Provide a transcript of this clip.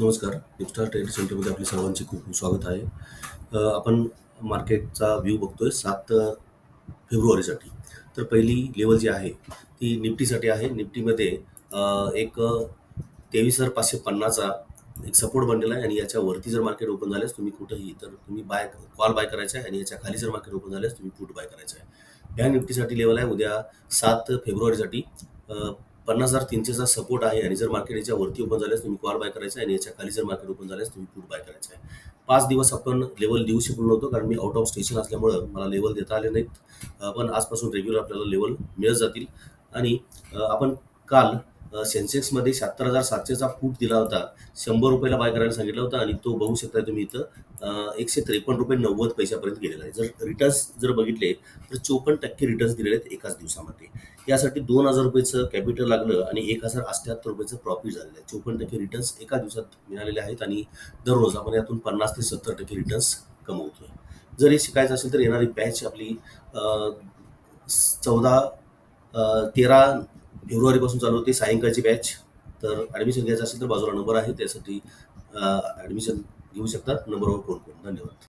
नमस्कार. निपस्टार ट्रेड सेंटरमध्ये आपले सर्वांचे खूप खूप स्वागत आहे. आपण मार्केटचा व्ह्यू बघतोय सात फेब्रुवारीसाठी. तर पहिली लेवल जी आहे ती निफ्टीसाठी आहे. निफ्टीमध्ये एक तेवीस हजार पाचशे पन्नासचा एक सपोर्ट बनलेला आहे आणि याच्या वरती जर मार्केट ओपन झाल्यास तुम्ही कुठंही तर तुम्ही बाय कॉल बाय करायचा आहे आणि याच्या खाली जर मार्केट ओपन झाल्यास तुम्ही पुट बाय करायचा आहे. या निफ्टीसाठी लेवल आहे उद्या सात फेब्रुवारीसाठी. पन्नास हजार तीनशेचा सपोर्ट आहे आणि जर मार्केट याच्या वरती ओपन झाल्यास तुम्ही कॉल बाय करायचा आहे आणि याच्या खाली जर मार्केट ओपन झाल्यास तुम्ही पुट बाय करायचा आहे. पाच दिवस आपण लेवल देऊ शकलो नव्हतो कारण मी आउट ऑफ स्टेशन असल्यामुळं मला लेवल देता आले नाहीत. पण आजपासून रेग्युलर आपल्याला लेवल मिळत जातील. आणि आपण काल सेन्सेक्समध्ये शहात्तर हजार सातशेचा फूट दिला होता. शंभर रुपयाला बाय करायला सांगितलं होतं आणि तो बघू शकता तुम्ही इथं एकशे त्रेपन्न रुपये नव्वद पैशापर्यंत गेलेला आहे. जर रिटर्न्स जर बघितले तर चोपन्न टक्के रिटर्न्स दिलेले आहेत एकाच दिवसामध्ये. यासाठी दोन हजार रुपयेचं कॅपिटल लागलं आणि एक हजार अठ्ठ्याहत्तर रुपयेचं प्रॉफिट झालेलं आहे. चोपन्न टक्के रिटर्न्स एका दिवसात मिळालेले आहेत आणि दररोज आपण यातून पन्नास ते सत्तर टक्के रिटर्न्स कमवतोय. जर हे शिकायचं असेल तर येणारी बॅच आपली चौदा तेरा फेब्रुवारीपासून चालू होते. सायंकाळची बॅच तर ॲडमिशन घ्यायचं असेल तर बाजूला नंबर आहे. त्यासाठी ॲडमिशन घेऊ शकता. नंबरवर फोन करून. धन्यवाद.